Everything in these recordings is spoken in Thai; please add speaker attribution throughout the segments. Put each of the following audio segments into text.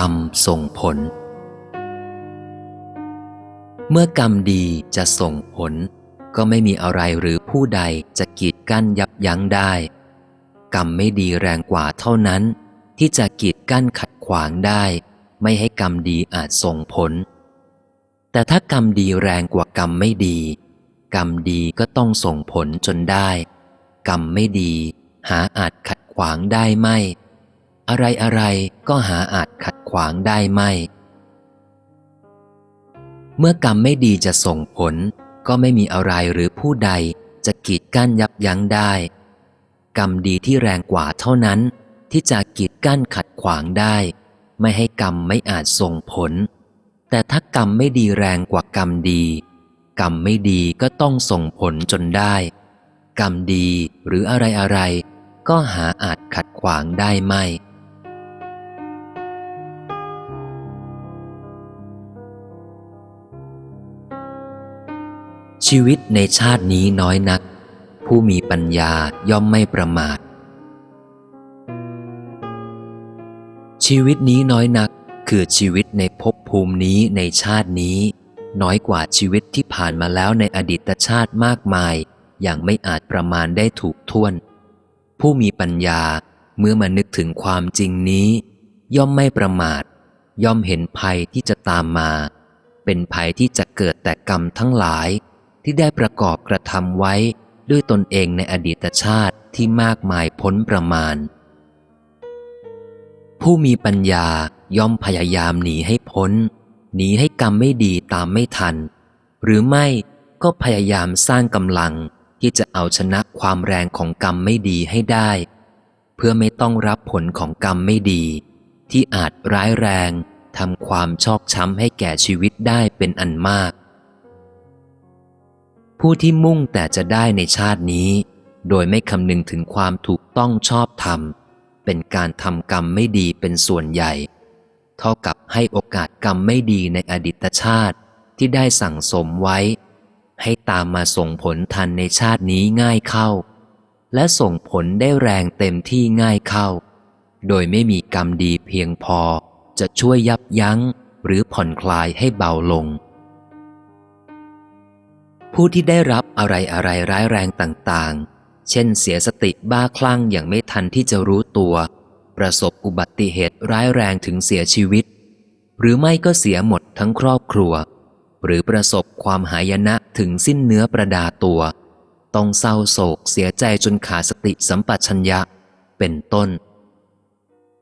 Speaker 1: กรรมส่งผล เมื่อกรรมดีจะส่งผล ก็ไม่มีอะไรหรือผู้ใดจะกีดกั้นยับยั้งได้ กรรมไม่ดีแรงกว่าเท่านั้น ที่จะกีดกั้นขัดขวางได้ ไม่ให้กรรมดีอาจส่งผล แต่ถ้ากรรมดีแรงกว่ากรรมไม่ดี กรรมดีก็ต้องส่งผลจนได้ กรรมไม่ดี หาอาจขัดขวางได้ไม่ อะไรอะไรก็หาอาจขัดขวางได้ไม่ เมื่อกรรมไม่ดีจะส่งผล ก็ไม่มีอะไรหรือผู้ใดจะกีดกั้นยับยั้งได้ กรรมดีที่แรงกว่าเท่านั้น ที่จะกีดกั้นขัดขวางได้ ไม่ให้กรรมไม่อาจส่งผล แต่ถ้ากรรมไม่ดีแรงกว่ากรรมดี กรรมไม่ดีก็ต้องส่งผลจนได้ กรรมดีหรืออะไรอะไรก็หาอาจขัดขวางได้ไม่ ชีวิตในชาตินี้น้อยนัก ผู้มีปัญญาย่อมไม่ประมาท ชีวิตนี้น้อยนัก คือชีวิตในภพภูมินี้ในชาตินี้ น้อยกว่าชีวิตที่ผ่านมาแล้วในอดีตชาติมากมาย อย่างไม่อาจประมาณได้ถูกท่วน ผู้มีปัญญาเมื่อมานึกถึงความจริงนี้ ย่อมไม่ประมาท ย่อมเห็นภัยที่จะตามมา เป็นภัยที่จะเกิดแต่กรรมทั้งหลาย ที่ได้ประกอบกระทำไว้ด้วยตนเองในอดีตชาติที่มากมายพ้นประมาณ ผู้มีปัญญาย่อมพยายามหนีให้พ้น หนีให้กรรมไม่ดีตามไม่ทัน หรือไม่ก็พยายามสร้างกำลังที่จะเอาชนะความแรงของกรรมไม่ดีให้ได้ เพื่อไม่ต้องรับผลของกรรมไม่ดี ที่อาจร้ายแรงทำความชอกช้ำให้แก่ชีวิตได้เป็นอันมาก ผู้ที่มุ่งแต่จะได้ในชาตินี้ โดยไม่คำนึงถึงความถูกต้องชอบธรรม เป็นการทำกรรมไม่ดีเป็นส่วนใหญ่ เท่ากับให้โอกาสกรรมไม่ดีในอดีตชาติที่ได้สั่งสมไว้ ให้ตามมาส่งผลทันในชาตินี้ง่ายเข้า และส่งผลได้แรงเต็มที่ง่ายเข้า โดยไม่มีกรรมดีเพียงพอจะช่วยยับยั้งหรือผ่อนคลายให้เบาลง ผู้ที่ได้รับอะไรอะไรร้ายแรงต่างๆ เช่นเสียสติบ้าคลั่งอย่างไม่ทันที่จะรู้ตัว ประสบอุบัติเหตุร้ายแรงถึงเสียชีวิต หรือไม่ก็เสียหมดทั้งครอบครัว หรือประสบความหายนะถึงสิ้นเนื้อประดาตัว ต้องเศร้าโศกเสียใจจนขาดสติสัมปชัญญะ เป็นต้น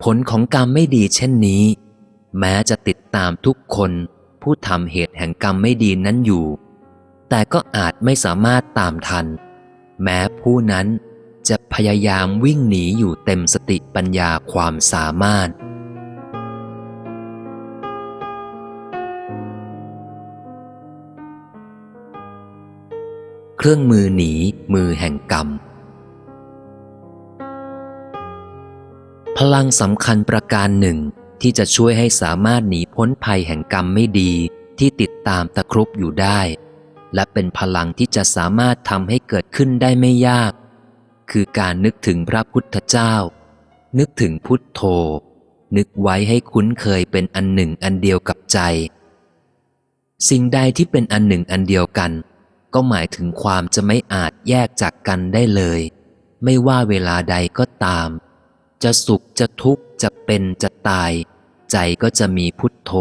Speaker 1: ผลของกรรมไม่ดีเช่นนี้ แม้จะติดตามทุกคน ผู้ทำเหตุแห่งกรรมไม่ดีนั้นอยู่ แต่ก็อาจไม่สามารถตามทัน แม้ผู้นั้นจะพยายามวิ่งหนีอยู่เต็มสติปัญญาความสามารถ เครื่องมือหนีมือแห่งกรรม พลังสำคัญประการหนึ่งที่จะช่วยให้สามารถหนีพ้นภัยแห่งกรรมไม่ดีที่ติดตามตะครุบอยู่ได้ และเป็นพลังที่จะสามารถทำให้เกิดขึ้นได้ไม่ยาก คือการนึกถึงพระพุทธเจ้า นึกถึงพุทโธ นึกไว้ให้คุ้นเคยเป็นอันหนึ่งอันเดียวกับใจ สิ่งใดที่เป็นอันหนึ่งอันเดียวกัน ก็หมายถึงความจะไม่อาจแยกจากกันได้เลย ไม่ว่าเวลาใดก็ตาม จะสุขจะทุกข์จะเป็นจะตาย ใจก็จะมีพุทโธ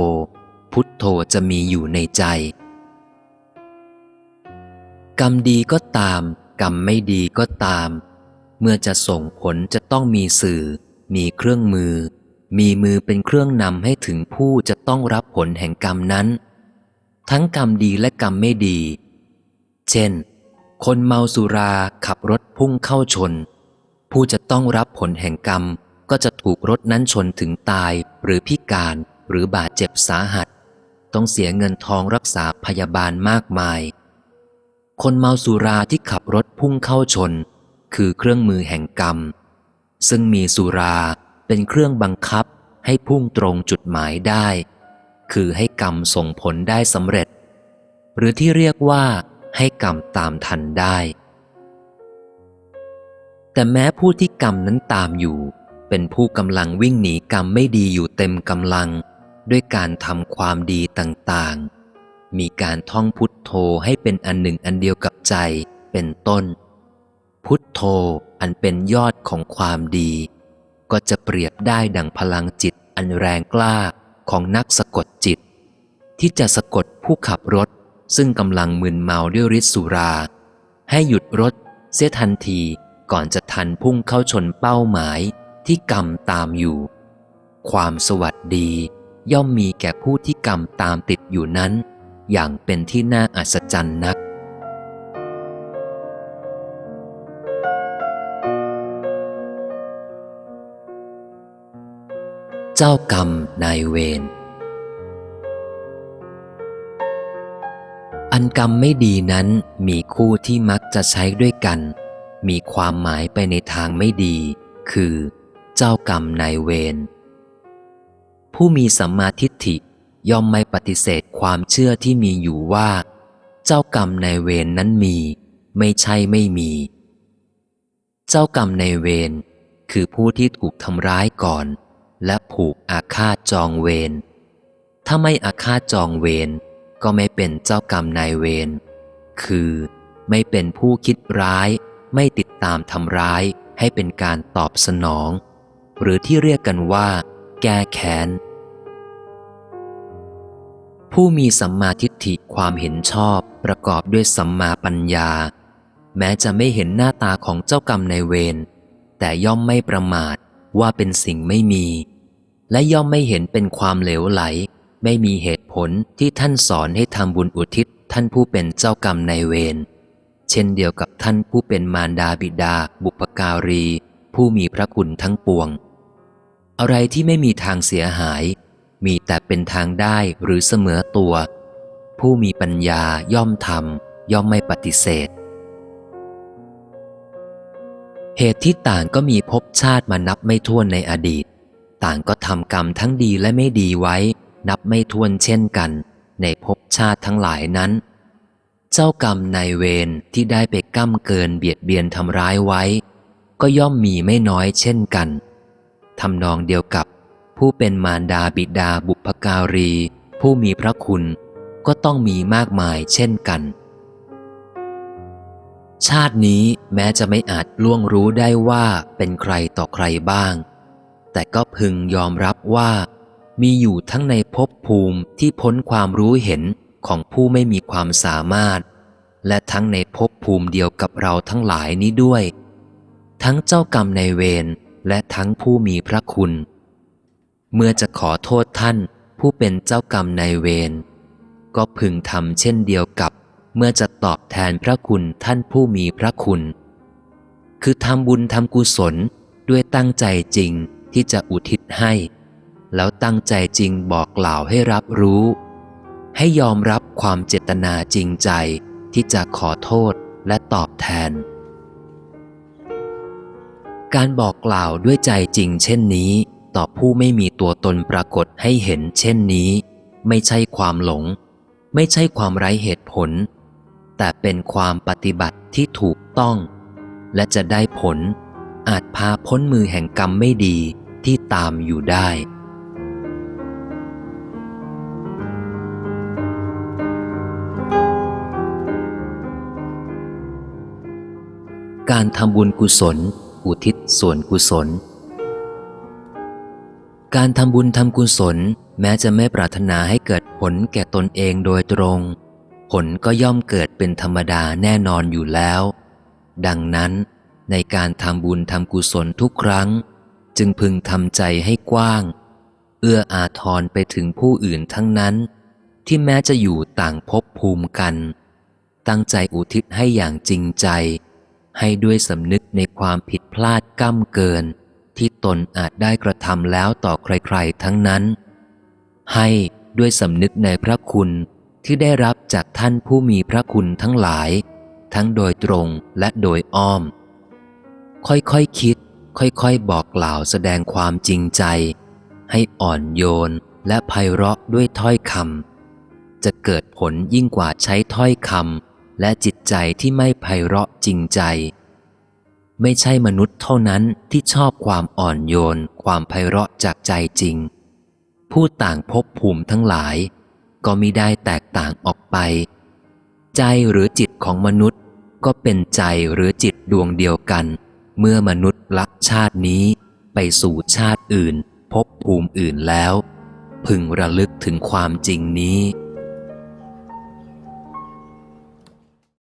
Speaker 1: พุทโธจะมีอยู่ในใจ กรรมดีก็ตาม กรรมไม่ดีก็ตาม เมื่อจะส่งผลจะต้องมีสื่อ มีเครื่องมือ มีมือเป็นเครื่องนำให้ถึงผู้จะต้องรับผลแห่งกรรมนั้น ทั้งกรรมดีและกรรมไม่ดี เช่น คนเมาสุราขับรถพุ่งเข้าชน ผู้จะต้องรับผลแห่งกรรมก็จะถูกรถนั้นชนถึงตายหรือพิการหรือบาดเจ็บสาหัส ต้องเสียเงินทองรักษาพยาบาลมากมาย คนเมาสุราที่ขับรถพุ่งเข้าชน คือเครื่องมือแห่งกรรม ซึ่งมีสุราเป็นเครื่องบังคับให้พุ่งตรงจุดหมายได้ คือให้กรรมส่งผลได้สำเร็จ หรือที่เรียกว่าให้กรรมตามทันได้ แต่แม้ผู้ที่กรรมนั้นตามอยู่ เป็นผู้กำลังวิ่งหนีกรรมไม่ดีอยู่เต็มกำลัง ด้วยการทำความดีต่างๆ มีการท่องพุทโธให้เป็นอันหนึ่งอันเดียวกับใจเป็นต้น พุทโธอันเป็นยอดของความดี ก็จะเปรียบได้ดังพลังจิตอันแรงกล้าของนักสะกดจิต ที่จะสะกดผู้ขับรถ ซึ่งกำลังมึนเมาด้วยฤทธิ์สุรา ให้หยุดรถเสียทันทีก่อนจะทันพุ่งเข้าชนเป้าหมายที่กรรมตามอยู่ ความสวัสดี ย่อมมีแก่ผู้ที่กรรมตามติดอยู่นั้น อย่างเป็นที่น่าอัศจรรย์นัก เจ้ากรรมนายเวร อันกรรมไม่ดีนั้นมีคู่ที่มักจะใช้ด้วยกัน มีความหมายไปในทางไม่ดี คือ เจ้ากรรมนายเวรผู้มีสัมมาทิฏฐิ ย่อมไม่ปฏิเสธความเชื่อที่มีอยู่ว่า เจ้ากรรมนายเวรนนั้นมี ไม่ใช่ไม่มี เจ้ากรรมนายเวรคือผู้ที่ถูกทำร้ายก่อน และผูกอาฆาตจองเวรถ้าไม่อาฆาตจองเวรก็ไม่เป็นเจ้ากรรมนายเวรคือไม่เป็นผู้คิดร้าย ไม่ติดตามทำร้ายให้เป็นการตอบสนอง หรือที่เรียกกันว่า แก้แค้น ผู้มีสัมมาทิฏฐิความเห็นชอบประกอบด้วยสัมมาปัญญา แม้จะไม่เห็นหน้าตาของเจ้ากรรมนายเวรแต่ย่อมไม่ประมาทว่าเป็นสิ่งไม่มี และย่อมไม่เห็นเป็นความเหลวไหล ไม่มีเหตุผลที่ท่านสอนให้ทำบุญอุทิศท่านผู้เป็นเจ้ากรรมนายเวรเช่นเดียวกับท่านผู้เป็นมารดาบิดา บุปการี ผู้มีพระคุณทั้งปวง อะไรที่ไม่มีทางเสียหาย มีแต่เป็นทางได้หรือเสมอตัว ผู้มีปัญญาย่อมทำย่อมไม่ปฏิเสธ เหตุที่ต่างก็มีภพชาติมานับไม่ถ้วนในอดีต ต่างก็ทำกรรมทั้งดีและไม่ดีไว้ นับไม่ถ้วนเช่นกัน ในภพชาติทั้งหลายนั้น เจ้ากรรมนายเวรที่ได้ไปก้ำเกินเบียดเบียนทำร้ายไว้ ก็ย่อมมีไม่น้อยเช่นกันทำนองเดียวกับ ผู้เป็นมารดาบิดาบุพการี ผู้มีพระคุณก็ต้องมีมากมายเช่นกัน ชาตินี้แม้จะไม่อาจล่วงรู้ได้ว่าเป็นใครต่อใครบ้าง แต่ก็พึงยอมรับว่า มีอยู่ทั้งในภพภูมิที่พ้นความรู้เห็นของผู้ไม่มีความสามารถ และทั้งในภพภูมิเดียวกับเราทั้งหลายนี้ด้วย ทั้งเจ้ากรรมในเวรและทั้งผู้มีพระคุณ เมื่อจะขอโทษท่านผู้เป็นเจ้ากรรมนายเวรก็พึงทำเช่นเดียวกับเมื่อจะตอบแทนพระคุณท่านผู้มีพระคุณ คือทำบุญทำกุศลด้วยตั้งใจจริงที่จะอุทิศให้ แล้วตั้งใจจริงบอกกล่าวให้รับรู้ ให้ยอมรับความเจตนาจริงใจที่จะขอโทษและตอบแทน การบอกกล่าวด้วยใจจริงเช่นนี้ ต่อผู้ไม่มีตัวตนปรากฏให้เห็นเช่นนี้ ไม่ใช่ความหลง ไม่ใช่ความไร้เหตุผล แต่เป็นความปฏิบัติที่ถูกต้อง และจะได้ผล อาจพาพ้นมือแห่งกรรมไม่ดีที่ตามอยู่ได้การทำบุญกุศล อุทิศส่วนกุศล การทำบุญทำกุศล แม้จะไม่ปรารถนาให้เกิดผลแก่ตนเองโดยตรง ผลก็ย่อมเกิดเป็นธรรมดาแน่นอนอยู่แล้ว ดังนั้นในการทำบุญทำกุศลทุกครั้ง จึงพึงทำใจให้กว้าง เอื้ออาทรไปถึงผู้อื่นทั้งนั้น ที่แม้จะอยู่ต่างภพภูมิกัน ตั้งใจอุทิศให้อย่างจริงใจ ให้ด้วยสำนึกในความผิดพลาดก้ำเกิน ที่ตนอาจได้กระทำแล้วต่อใครๆทั้งนั้น ให้ด้วยสำนึกในพระคุณที่ได้รับจากท่านผู้มีพระคุณทั้งหลาย ทั้งโดยตรงและโดยอ้อม ค่อยๆคคิด ค่อยๆ บอกกล่าวแสดงความจริงใจ ให้อ่อนโยนและไพเราะด้วยถ้อยคำจะเกิดผลยิ่งกว่าใช้ถ้อยคำและจิตใจที่ไม่ไพเราะจริงใจ ไม่ใช่มนุษย์เท่านั้นที่ชอบความอ่อนโยน ความไพเราะจากใจจริง ผู้ต่างภพภูมิทั้งหลาย ก็มิได้แตกต่างออกไป ใจหรือจิตของมนุษย์ ก็เป็นใจหรือจิตดวงเดียวกัน เมื่อมนุษย์ลักชาตินี้ไปสู่ชาติอื่นภพภูมิอื่นแล้ว พึงระลึกถึงความจริงนี้